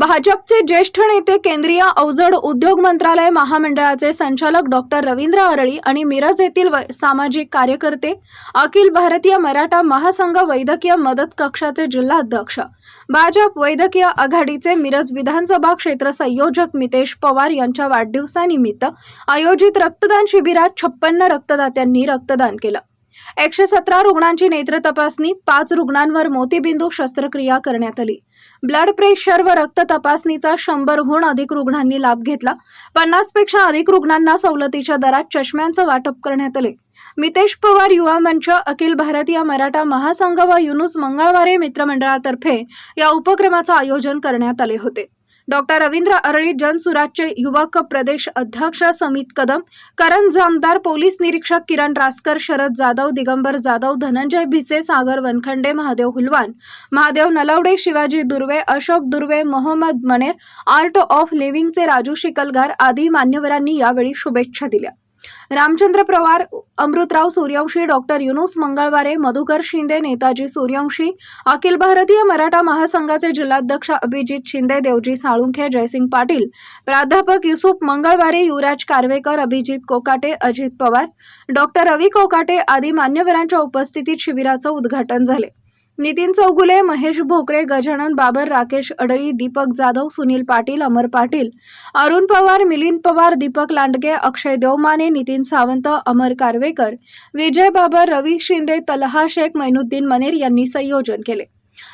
भाजपचे ज्येष्ठ नेते केंद्रीय अवजड उद्योग मंत्रालय महामंडळाचे संचालक डॉक्टर रवींद्र अरळी आणि मिरज येथील वै- सामाजिक कार्यकर्ते अखिल भारतीय मराठा महासंघ वैद्यकीय मदत कक्षाचे जिल्हाध्यक्ष भाजप वैद्यकीय आघाडीचे मिरज विधानसभा क्षेत्र संयोजक मितेश पवार यांच्या वाढदिवसानिमित्त आयोजित रक्तदान शिबिरात छप्पन्न रक्तदात्यांनी रक्तदान केलं. एकशे सतरा रुग्णांची नेत्र तपासणी पाच रुग्णांवर मोतीबिंदू शस्त्रक्रिया करण्यात आली. ब्लड प्रेशर व रक्त तपासणीचा शंभरहून अधिक रुग्णांनी लाभ घेतला. पन्नासपेक्षा अधिक रुग्णांना सवलतीच्या दरात चष्म्यांचं वाटप करण्यात आले. मितेश पवार युवा मंच अखिल भारतीय मराठा महासंघ व युनुस मंगळवारे मित्रमंडळातर्फे या उपक्रमाचं आयोजन करण्यात आले होते. डॉक्टर रवींद्र अरळी जनसुराजचे युवक प्रदेश अध्यक्ष समित कदम करण जामदार पोलीस निरीक्षक किरण रासकर शरद जाधव दिगंबर जाधव धनंजय भिसे सागर वनखंडे महादेव हुलवान महादेव नलवडे शिवाजी दुर्वे अशोक दुर्वे मोहम्मद मनेर आर्ट ऑफ लिव्हिंगचे राजू शिकलगार आदी मान्यवरांनी यावेळी शुभेच्छा दिल्या. रामचंद्र पवार अमृतराव सूर्यवंशी डॉक्टर युनुस मंगळवारे मधुकर शिंदे नेताजी सूर्यवंशी अखिल भारतीय मराठा महासंघाचे जिल्हाध्यक्ष अभिजित शिंदे देवजी साळुंखे जयसिंग पाटील प्राध्यापक युसुफ मंगळवारे युवराज कारवेकर अभिजित कोकाटे अजित पवार डॉक्टर रवी कोकाटे आदी मान्यवरांच्या उपस्थितीत शिबिराचं उद्घाटन झाले. नितीन चौगुले महेश भोकरे गजानन बाबर राकेश अडळी दीपक जाधव सुनील पाटील अमर पाटील अरुण पवार मिलिंद पवार दीपक लांडगे अक्षय देवमाने नितीन सावंत अमर कारवेकर विजय बाबर रवी शिंदे तलहा शेख मैनुद्दीन मनेर यांनी संयोजन केले.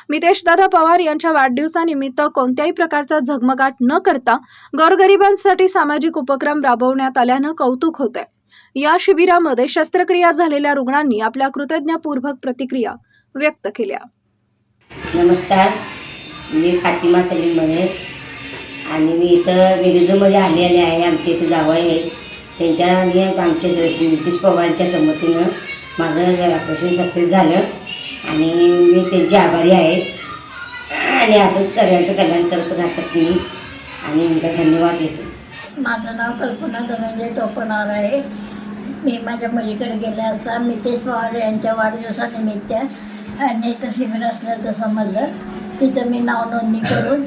मितेशदादा पवार यांच्या वाढदिवसानिमित्त कोणत्याही प्रकारचा झगमगाट न करता गोरगरिबांसाठी सामाजिक उपक्रम राबवण्यात आल्यानं कौतुक होत आहे या शिबिरामध्ये शस्त्रक्रिया झालेल्या रुग्णांनी आपल्या कृतज्ञपूर्वक प्रतिक्रिया व्यक्त केल्या. नमस्कार मी फातिमा सलीम मनेर आणि मी इथं मिरजमध्ये आलेले आहे आमच्या इथं जावळ आहे. त्यांच्या आणि आमच्या नितीश पवारांच्या संमतीनं माझं ऑपरेशन सक्सेस झालं आणि मी त्यांची आभारी आहे. आणि असंच सगळ्यांचं कल्याण करत राहतात मी आणि त्यांचा धन्यवाद देतो. माझं नाव कल्पना धनंजय टोपणावर आहे. मी माझ्या मुलीकडे गेले असता मितेश पवार यांच्या वाढदिवसानिमित्त नेत्र शिबिर असल्याचं समजलं. तिथं मी नाव नोंदणी करून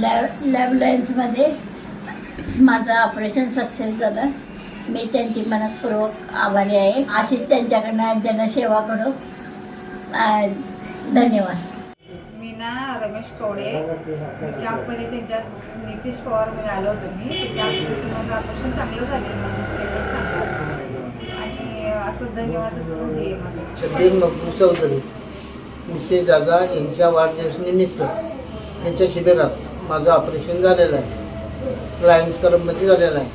लॅब लॅब लाईन्समध्ये माझं ऑपरेशन सक्सेस झालं. मी त्यांची मनपूर्वक आभारी आहे. अशीच त्यांच्याकडनं जनसेवा करू. धन्यवाद. मी ना रमेश कवडे कॅम्पमध्ये त्यांच्या नितीश पवारमध्ये आलो होतो मी. ते कॅम्प माझं ऑपरेशन चांगलं झालं आणि असं धन्यवाद हे जागा यांच्या वाढदिवसानिमित्त यांच्या शिबिरात माझं ऑपरेशन झालेलं आहे. लायन्स कलममध्ये झालेलं आहे.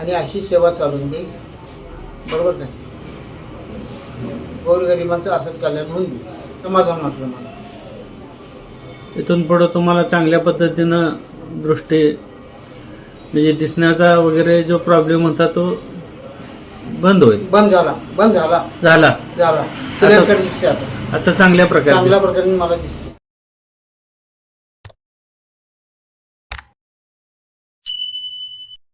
आणि अशी सेवा चालून दे बरोबर नाही? गोरगरिबांचं असंच कल्याण होऊन दे समाधान वाटलं मला. तिथून पुढं तुम्हाला चांगल्या पद्धतीनं दृष्टी म्हणजे दिसण्याचा वगैरे जो प्रॉब्लेम होता तो बंद होईल. बंद झाला बंद झाला. झाला. झाला. कट दिसते आता. आता चांगल्या प्रकारे चांगल्या. प्रकारे मला दिसते